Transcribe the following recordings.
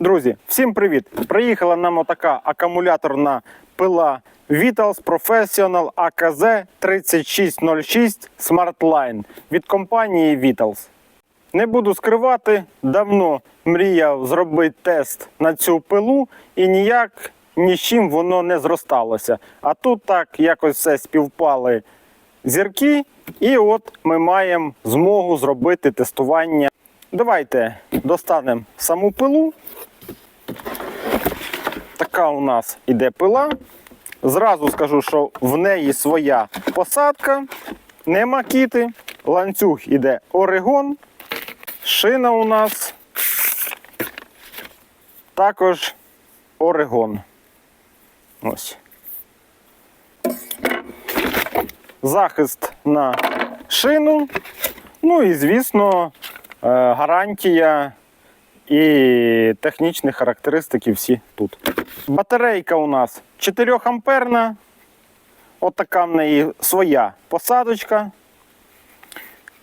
Друзі, всім привіт! Приїхала нам отака акумуляторна пила Vitals Professional AKZ 3606 Smartline від компанії Vitals. Не буду скривати, давно мріяв зробити тест на цю пилу і ніяк ні з чим воно не зросталося. А тут так якось все співпали зірки, і от ми маємо змогу зробити тестування. Давайте достанемо саму пилу. Така у нас іде пила. Зразу скажу, що в неї своя посадка, не макіти. Ланцюг іде Орегон. Шина у нас також Орегон. Ось. Захист на шину. Ну і, звісно, гарантія і технічні характеристики всі тут. Батарейка у нас 4 амперна. Отака в неї своя посадочка.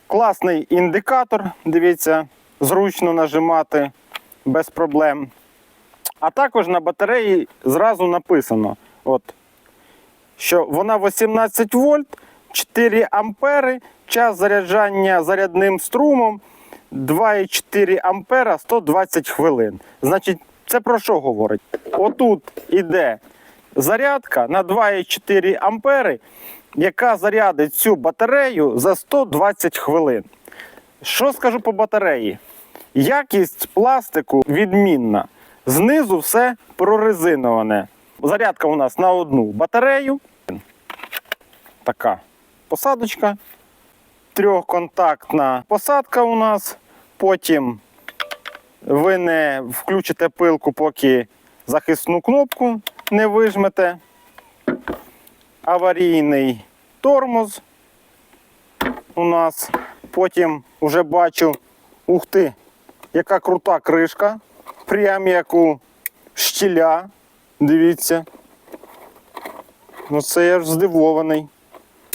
Класний індикатор, дивіться, зручно нажимати без проблем. А також на батареї зразу написано, от, що вона 18 вольт, 4 ампери, час заряджання зарядним струмом 2,4 ампера 120 хвилин. Значить, це про що говорить? Отут іде зарядка на 2,4 ампери, яка зарядить цю батарею за 120 хвилин. Що скажу по батареї? Якість пластику відмінна. Знизу все прорезиноване. Зарядка у нас на одну батарею. Така посадочка. Трьохконтактна посадка у нас. Потім ви не включите пилку, поки захисну кнопку не вижмете. Аварійний тормоз у нас. Потім вже бачу, ух ти, яка крута кришка. Прям як у щіля. Дивіться. Ну це я ж здивований.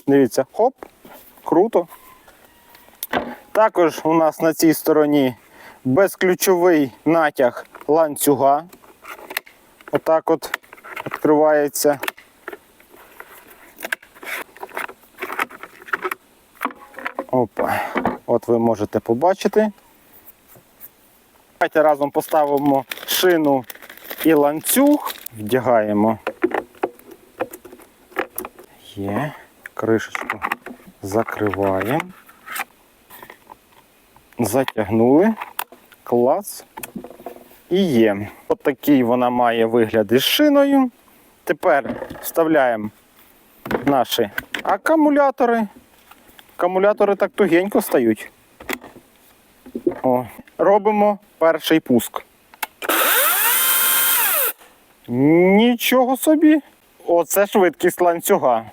Дивіться, хоп, круто. Також у нас на цій стороні безключовий натяг ланцюга. Отак от відкривається. Опа. От ви можете побачити. Давайте разом поставимо шину і ланцюг, вдягаємо. Є, кришечку закриваємо. Затягнули. Клас. І є. От такий вона має вигляд із шиною. Тепер вставляємо наші акумулятори. Акумулятори так тугенько стають. О, робимо перший пуск. Нічого собі. Оце швидкість ланцюга.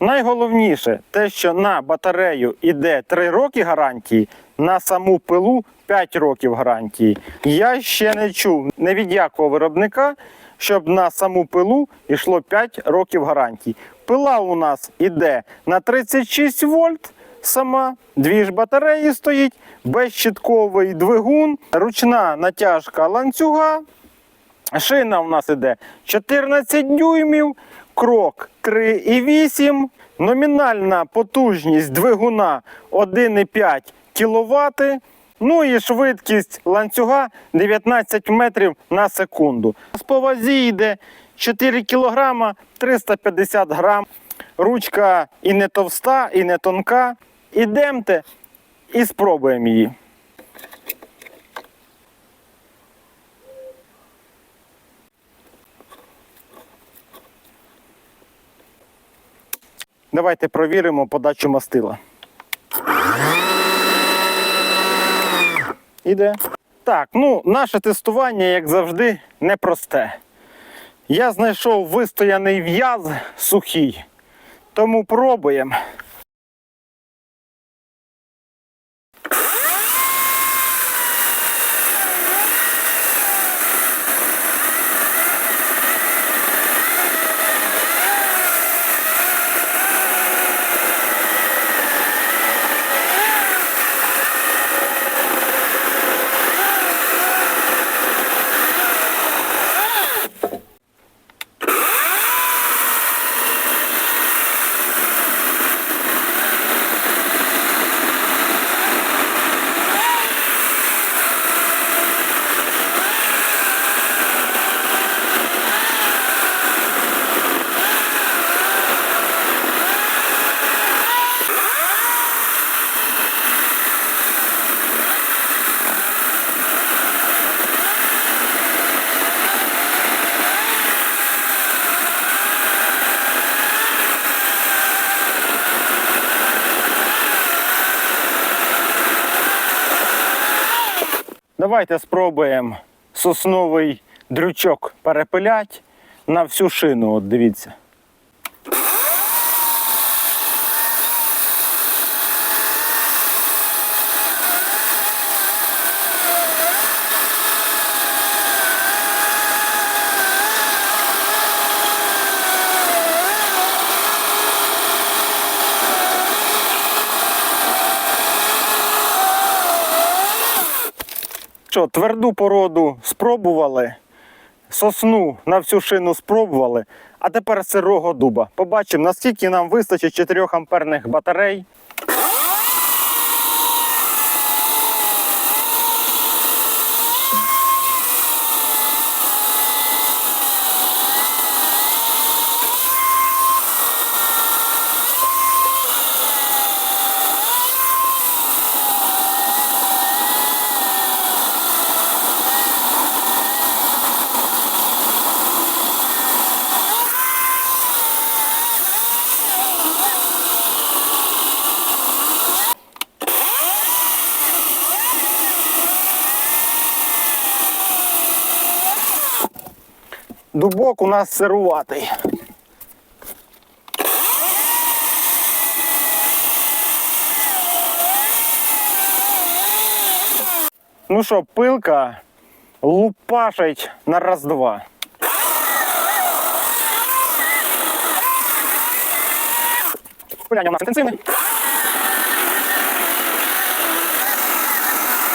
Найголовніше те, що на батарею йде 3 роки гарантії, на саму пилу 5 років гарантії. Я ще не чув не від якого виробника, щоб на саму пилу йшло 5 років гарантії. Пила у нас іде на 36 вольт. Сама дві ж батареї стоїть, безщитковий двигун, ручна натяжка ланцюга. Шина у нас іде 14 дюймів, крок 3,8, номінальна потужність двигуна 1,5 кВт. Ну і швидкість ланцюга 19 метрів на секунду. По вазі йде 4 кг 350 грам. Ручка і не товста, і не тонка. Ідемте і спробуємо її. Давайте провіримо подачу мастила. Іде. Так, ну, наше тестування, як завжди, непросте. Я знайшов вистояний в'яз сухий, тому пробуємо. Давайте спробуємо сосновий дрючок перепилять на всю шину. От дивіться. Що, тверду породу спробували, сосну на всю шину спробували, а тепер сирого дуба. Побачимо, наскільки нам вистачить 4 амперних батарей. Дубок у нас сируватий. Ну що, пилка лупашить на раз-два. Пиляння у нас інтенсивне.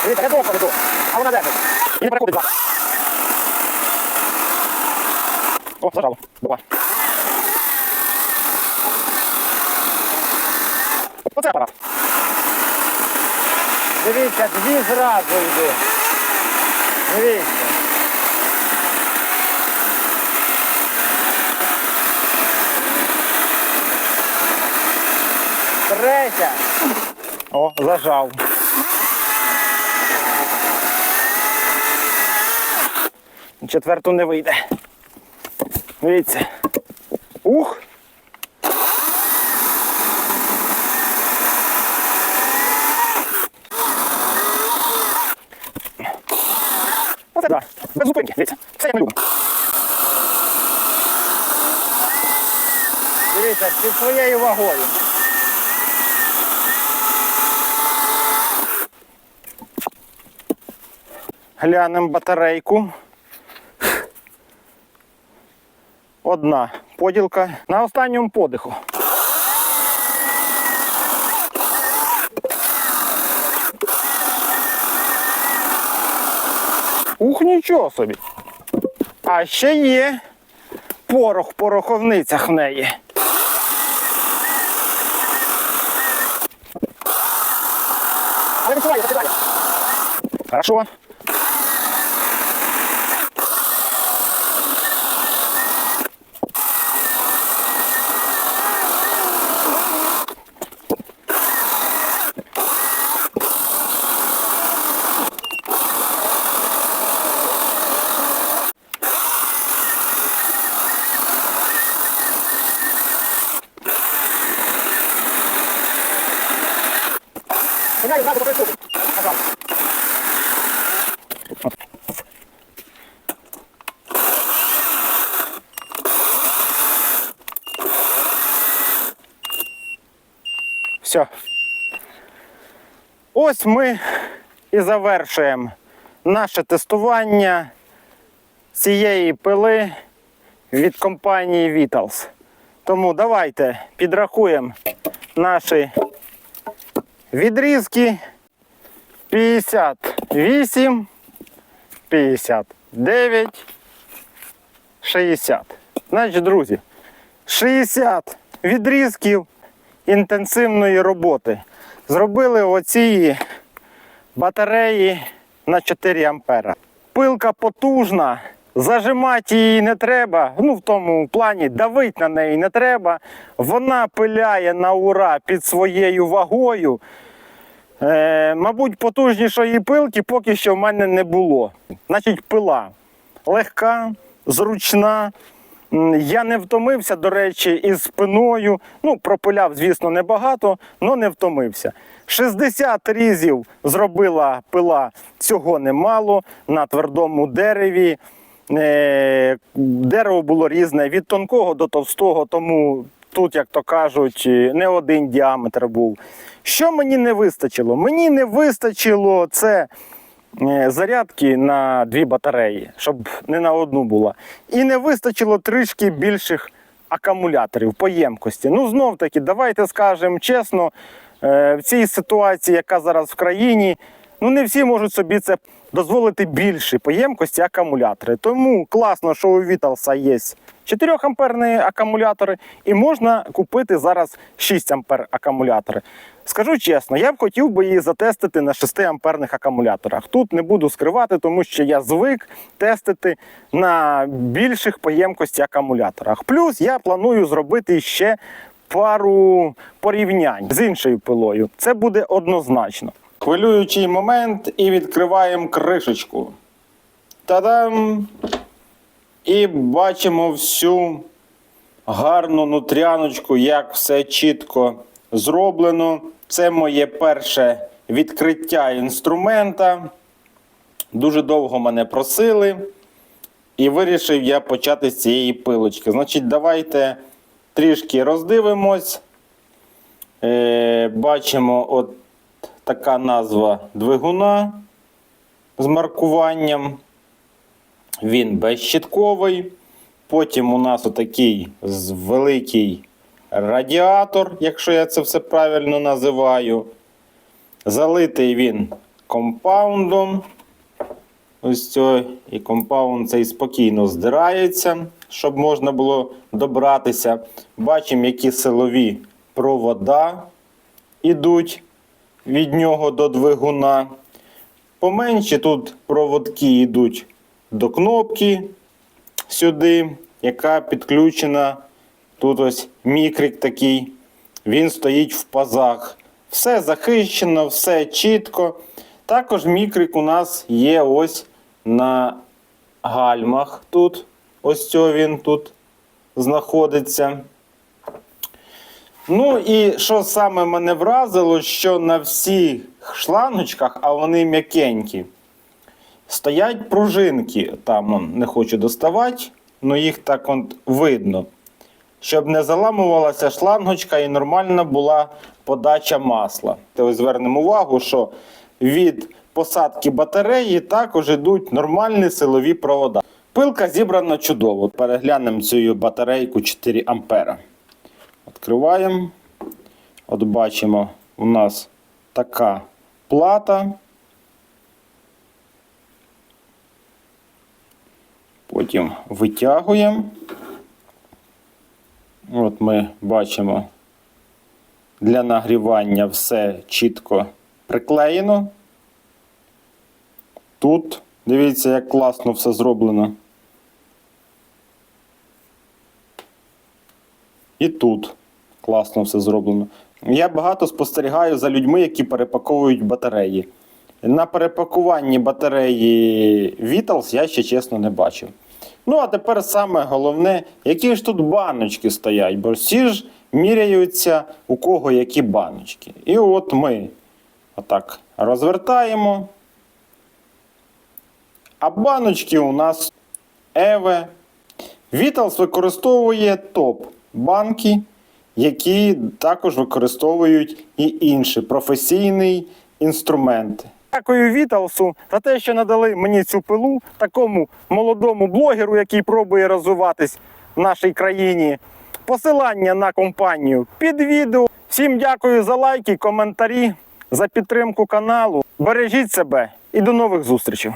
Дивіться, я довго веду, а вона держить. І не переходить два. О, зажало. Була. Оце апарат. Дивіться, дві зразу йду. Дивіться. Третя. О, зажав. Четверту не вийде. Дивіться. Ух! Оце да. Без зупинки. Дивіться. Все як ми любимо. Дивіться, під своєю вагою. Глянемо батарейку. Одна поділка на останньому подиху. Ух, нічого собі. А ще є порох в пороховницях в неї. Хорошо. Все. Ось ми і завершуємо наше тестування цієї пили від компанії Vitals. Тому давайте підрахуємо наші Відрізки 58, 59, 60. Значить, друзі, 60 відрізків інтенсивної роботи. Зробили оці батареї на 4 ампера. Пилка потужна, зажимати її не треба. Ну, в тому плані давити на неї не треба. Вона пиляє на ура під своєю вагою. Е, мабуть, потужнішої пилки поки що в мене не було. Значить, пила легка, зручна, Я не втомився, до речі, із спиною. Ну, пропиляв, звісно, небагато, але не втомився. 60 різів зробила пила цього немало на твердому дереві. Е, Дерево було різне від тонкого до товстого, тому тут, як то кажуть, е, не один діаметр був. Що мені не вистачило? Мені не вистачило це е, зарядки на дві батареї, щоб не на одну була. І не вистачило трішки більших акумуляторів по ємкості. Ну, знов таки, давайте скажемо чесно, в цій ситуації, яка зараз в країні, ну не всі можуть собі це дозволити більше по ємкості акумулятори. Тому класно, що у Віталса є 4 амперні акумулятори, і можна купити зараз 6 ампер акумулятори. Скажу чесно, я б хотів би її затестити на 6 амперних акумуляторах. Тут не буду скривати, тому що я звик тестити на більших по ємкості акумуляторах. Плюс я планую зробити ще пару порівнянь з іншою пилою. Це буде однозначно. Хвилюючий момент і відкриваємо кришечку. Та-дам! І бачимо всю гарну нутряночку, як все чітко зроблено. Це моє перше відкриття інструмента. Дуже довго мене просили. І вирішив я почати з цієї пилочки. Значить, давайте трішки роздивимось. Е, бачимо от така назва двигуна з маркуванням. Він безщитковий. Потім у нас отакий великий радіатор, якщо я це все правильно називаю. Залитий він компаундом. Ось цей і компаунд цей спокійно здирається, щоб можна було добратися. Бачимо, які силові провода йдуть від нього до двигуна. Поменші тут проводки йдуть до кнопки сюди, яка підключена. Тут ось мікрик такий. Він стоїть в пазах. Все захищено, все чітко. Також мікрик у нас є ось на гальмах тут. Ось цього він тут знаходиться. Ну і що саме мене вразило, що на всіх шлангочках, а вони м'якенькі, стоять пружинки. Там он, не хочу доставати, але їх так от видно. Щоб не заламувалася шлангочка і нормальна була подача масла. Ось звернемо увагу, що від посадки батареї також йдуть нормальні силові провода. Пилка зібрана чудово. Переглянемо цю батарейку 4 ампера. Відкриваємо. От бачимо, у нас така плата. Потім витягуємо. От ми бачимо, для нагрівання все чітко приклеєно. Тут, дивіться, як класно все зроблено. І тут класно все зроблено. Я багато спостерігаю за людьми, які перепаковують батареї. На перепакуванні батареї Vitals я ще чесно не бачив. Ну, а тепер саме головне, які ж тут баночки стоять, бо всі ж міряються, у кого які баночки. І от ми отак розвертаємо. А баночки у нас Еве. Vitals використовує топ банки, які також використовують і інші професійні інструменти. Дякую Віталсу за те, що надали мені цю пилу такому молодому блогеру, який пробує розвиватись в нашій країні. Посилання на компанію під відео. Всім дякую за лайки, коментарі, за підтримку каналу. Бережіть себе і до нових зустрічей.